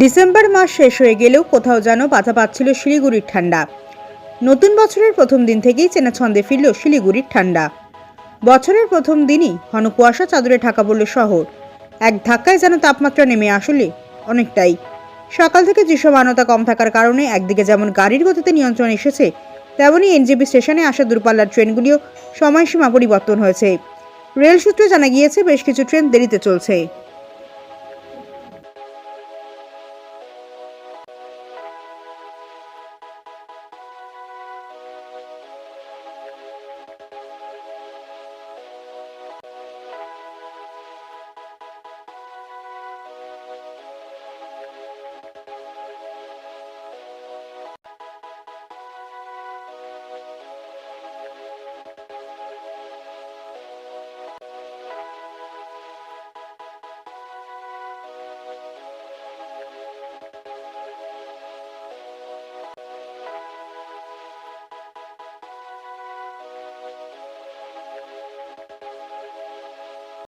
December মাস শেষ হয়ে গেলেও কোথাও যেন বাধা পাচ্ছিল শিলিগুড়ির ঠান্ডা। নতুন বছরের প্রথম দিন থেকেই চেনা ছন্দে ফিরল শিলিগুড়ির ঠান্ডা। বছরের প্রথম দিনই ঘন কুয়াশা চাদরে ঢাকা পড়ল শহর। এক ধাক্কায় যেন তাপমাত্রা নেমে আসলে অনেকটাই। সকাল থেকে দৃশ্যমানতা কম থাকার কারণে একদিকে যেমন গাড়ির গতিতে নিয়ন্ত্রণ এসেছে তেমনই এনজেপি স্টেশনে আসা দূরপাল্লার ট্রেনগুলিও সময়সীমা পরিবর্তন হয়েছে। রেল সূত্রে জানা গিয়েছে, বেশ কিছু ট্রেন দেরিতে চলছে।